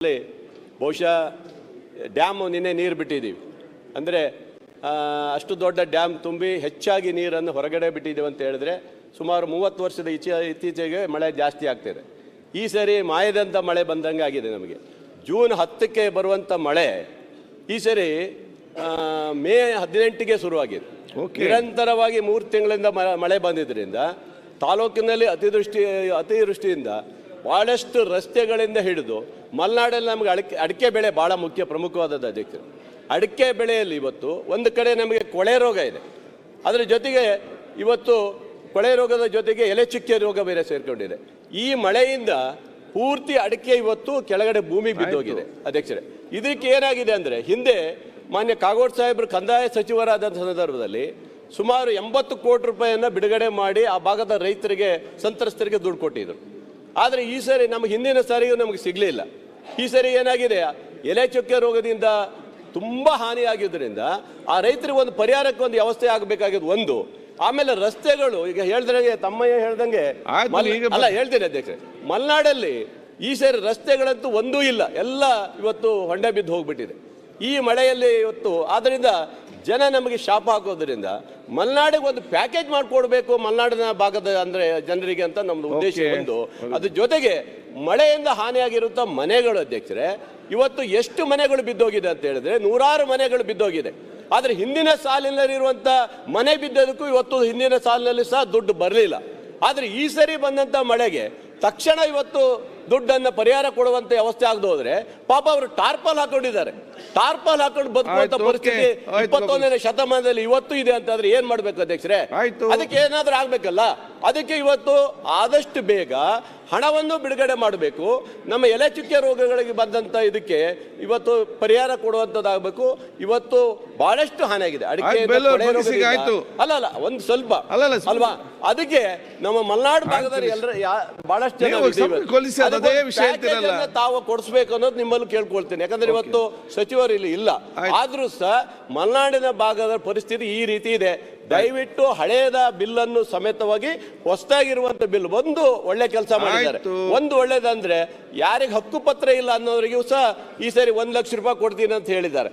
ಅಲ್ಲಿ ಬಹುಶಃ ಡ್ಯಾಮು ನಿನ್ನೆ ನೀರು ಬಿಟ್ಟಿದ್ದೀವಿ ಅಂದರೆ ಅಷ್ಟು ದೊಡ್ಡ ಡ್ಯಾಮ್ ತುಂಬಿ ಹೆಚ್ಚಾಗಿ ನೀರನ್ನು ಹೊರಗಡೆ ಬಿಟ್ಟಿದ್ದೀವಿ ಅಂತ ಹೇಳಿದ್ರೆ ಸುಮಾರು ಮೂವತ್ತು ವರ್ಷದ ಇಚೆ ಇತ್ತೀಚೆಗೆ ಮಳೆ ಜಾಸ್ತಿ ಆಗ್ತಿದೆ ಈ ಸರಿ ಮಾಯದಂಥ ಮಳೆ ಬಂದಂಗೆ ಆಗಿದೆ ನಮಗೆ. ಜೂನ್ ಹತ್ತಕ್ಕೆ ಬರುವಂಥ ಮಳೆ ಈ ಸರಿ ಮೇ ಹದಿನೆಂಟಿಗೆ ಶುರುವಾಗಿದೆ. ನಿರಂತರವಾಗಿ ಮೂರು ತಿಂಗಳಿಂದ ಮಳೆ ಬಂದಿದ್ದರಿಂದ ತಾಲೂಕಿನಲ್ಲಿ ಅತಿವೃಷ್ಟಿ ಅತಿವೃಷ್ಟಿಯಿಂದ ಭಾಳಷ್ಟು ರಸ್ತೆಗಳಿಂದ ಹಿಡಿದು ಮಲೆನಾಡಲ್ಲಿ ನಮಗೆ ಅಡಿಕೆ ಅಡಿಕೆ ಬೆಳೆ ಭಾಳ ಮುಖ್ಯ ಪ್ರಮುಖವಾದದ್ದು ಅದಕ್ಕೆ. ಅಡಿಕೆ ಬೆಳೆಯಲ್ಲಿ ಇವತ್ತು ಒಂದು ಕಡೆ ನಮಗೆ ಕೊಳೆ ರೋಗ ಇದೆ. ಅದರ ಜೊತೆಗೆ ಇವತ್ತು ಕೊಳೆ ರೋಗದ ಜೊತೆಗೆ ಎಲೆ ಚುಕ್ಕೆ ರೋಗ ಬೇರೆ ಸೇರಿಕೊಂಡಿದೆ. ಈ ಮಳೆಯಿಂದ ಪೂರ್ತಿ ಅಡಿಕೆ ಇವತ್ತು ಕೆಳಗಡೆ ಭೂಮಿ ಬಿದ್ದೋಗಿದೆ ಅಧ್ಯಕ್ಷರೇ. ಇದಕ್ಕೆ ಏನಾಗಿದೆ ಅಂದರೆ ಹಿಂದೆ ಮಾನ್ಯ ಕಾಗೋಡ್ ಸಾಹೇಬರು ಕಂದಾಯ ಸಚಿವರಾದಂಥ ಸಂದರ್ಭದಲ್ಲಿ ಸುಮಾರು ಎಂಬತ್ತು ಕೋಟಿ ರೂಪಾಯಿಯನ್ನು ಬಿಡುಗಡೆ ಮಾಡಿ ಆ ಭಾಗದ ರೈತರಿಗೆ ಸಂತ್ರಸ್ತರಿಗೆ ದುಡ್ಡು ಕೊಟ್ಟಿದ್ರು. ಆದರೆ ಈ ಸರಿ ನಮಗೆ ಹಿಂದಿನ ಸಾರಿಗೂ ನಮಗೆ ಸಿಗಲಿಲ್ಲ ಈ ಸರಿ ಏನಾಗಿದೆ? ಎಲೆ ಚುಕ್ಕೆ ರೋಗದಿಂದ ತುಂಬ ಹಾನಿಯಾಗಿದ್ದರಿಂದ ಆ ರೈತರಿಗೆ ಒಂದು ಪರಿಹಾರಕ್ಕೆ ಒಂದು ವ್ಯವಸ್ಥೆ ಆಗಬೇಕಾಗಿದ್ದು ಒಂದು. ಆಮೇಲೆ ರಸ್ತೆಗಳು ಈಗ ಹೇಳ್ದಂಗೆ ತಮ್ಮಯ್ಯ ಹೇಳ್ದಂಗೆ ಅಲ್ಲ ಹೇಳ್ತೀನಿ ಅಧ್ಯಕ್ಷ ಮಲೆನಾಡಲ್ಲಿ ಈ ಸೇರಿ ರಸ್ತೆಗಳಂತೂ ಒಂದೂ ಇಲ್ಲ. ಎಲ್ಲ ಇವತ್ತು ಹೊಂಡೆ ಬಿದ್ದು ಹೋಗ್ಬಿಟ್ಟಿದೆ. ಈ ಮಳೆಯಲ್ಲಿ ಇವತ್ತು ಆದ್ದರಿಂದ ಜನ ನಮಗೆ ಶಾಪ ಹಾಕೋದ್ರಿಂದ ಮಲೆನಾಡಿಗೆ ಒಂದು ಪ್ಯಾಕೇಜ್ ಮಾಡಿಕೊಡ್ಬೇಕು ಮಲೆನಾಡಿನ ಭಾಗದ ಅಂದ್ರೆ ಜನರಿಗೆ ಅಂತ ನಮ್ದು ಉದ್ದೇಶ. ಒಂದು. ಅದ್ರ ಜೊತೆಗೆ ಮಳೆಯಿಂದ ಹಾನಿಯಾಗಿರುವಂಥ ಮನೆಗಳು ಅಧ್ಯಕ್ಷರೇ ಇವತ್ತು ಎಷ್ಟು ಮನೆಗಳು ಬಿದ್ದೋಗಿದೆ ಅಂತ ಹೇಳಿದ್ರೆ ನೂರಾರು ಮನೆಗಳು ಬಿದ್ದೋಗಿದೆ. ಆದ್ರೆ ಹಿಂದಿನ ಸಾಲಿನಲ್ಲಿರುವಂತ ಮನೆ ಬಿದ್ದದಕ್ಕೂ ಇವತ್ತು ಹಿಂದಿನ ಸಾಲಿನಲ್ಲಿ ಸಹ ದುಡ್ಡು ಬರಲಿಲ್ಲ. ಆದ್ರೆ ಈ ಸರಿ ಬಂದಂತ ಮಳೆಗೆ ತಕ್ಷಣ ಇವತ್ತು ದುಡ್ಡನ್ನ ಪರಿಹಾರ ಕೊಡುವಂತೆ ವ್ಯವಸ್ಥೆ ಆಗದೆ ಹೋದ್ರೆ ಪಾಪ ಅವರು ಟಾರ್ಪಲ್ ಹಾಕೊಂಡಿದ್ದಾರೆ. ಟಾರ್ಪಲ್ ಹಾಕೊಂಡು ಬದುಕುವಂತ ಪರಿಸ್ಥಿತಿ ಇಪ್ಪತ್ತೊಂದನೇ ಶತಮಾನದಲ್ಲಿ ಇವತ್ತು ಇದೆ ಅಂತಾದ್ರೆ ಏನ್ ಮಾಡ್ಬೇಕು ಅಧ್ಯಕ್ಷರೇ. ಅದಕ್ಕೆ ಏನಾದ್ರೂ ಆಗ್ಬೇಕಲ್ಲ? ಅದಕ್ಕೆ ಇವತ್ತು ಆದಷ್ಟು ಬೇಗ ಹಣವನ್ನು ಬಿಡುಗಡೆ ಮಾಡಬೇಕು. ನಮ್ಮ ಎಲೆ ಚುಕ್ಕೆ ರೋಗಗಳಿಗೆ ಬಂದಂತ ಇದಕ್ಕೆ ಇವತ್ತು ಪರಿಹಾರ ಕೊಡುವಂಥದ್ದಾಗಬೇಕು ಇವತ್ತು ಬಹಳಷ್ಟು ಹಾನಿಯಾಗಿದೆ ಅಡಿಕೆ. ಅಲ್ಲ ಅಲ್ಲ ಒಂದು ಸ್ವಲ್ಪ. ಅಲ್ವಾ? ಅದಕ್ಕೆ ನಮ್ಮ ಮಲೆನಾಡು ಭಾಗದಲ್ಲಿ. ಎಲ್ಲರ ಬಹಳಷ್ಟು ಜನ ತಾವು ಕೊಡಿಸ್ಬೇಕು ಅನ್ನೋದು ನಿಮ್ಮಲ್ಲಿ ಕೇಳ್ಕೊಳ್ತೇನೆ. ಯಾಕಂದ್ರೆ ಇವತ್ತು ಸಚಿವರು ಇಲ್ಲಿ ಇಲ್ಲ. ಆದ್ರೂ ಸಹ ಮಲೆನಾಡಿನ ಭಾಗದ ಪರಿಸ್ಥಿತಿ ಈ ರೀತಿ ಇದೆ. ದಯವಿಟ್ಟು ಹಳೆಯದ ಬಿಲ್ಲನ್ನು ಸಮೇತವಾಗಿ ಹೊಸದಾಗಿರುವಂತ ಬಿಲ್ ಒಂದು ಒಳ್ಳೆ ಕೆಲಸ ಮಾಡಿದ್ದಾರೆ. ಒಂದು ಒಳ್ಳೇದಂದ್ರೆ ಯಾರಿಗೆ ಹಕ್ಕು ಪತ್ರ ಇಲ್ಲ ಅನ್ನೋರಿಗೂ ಸಹ ಈ ಸರಿ ಒಂದ್ ಲಕ್ಷ ರೂಪಾಯಿ ಕೊಡ್ತೀನಿ ಅಂತ ಹೇಳಿದ್ದಾರೆ.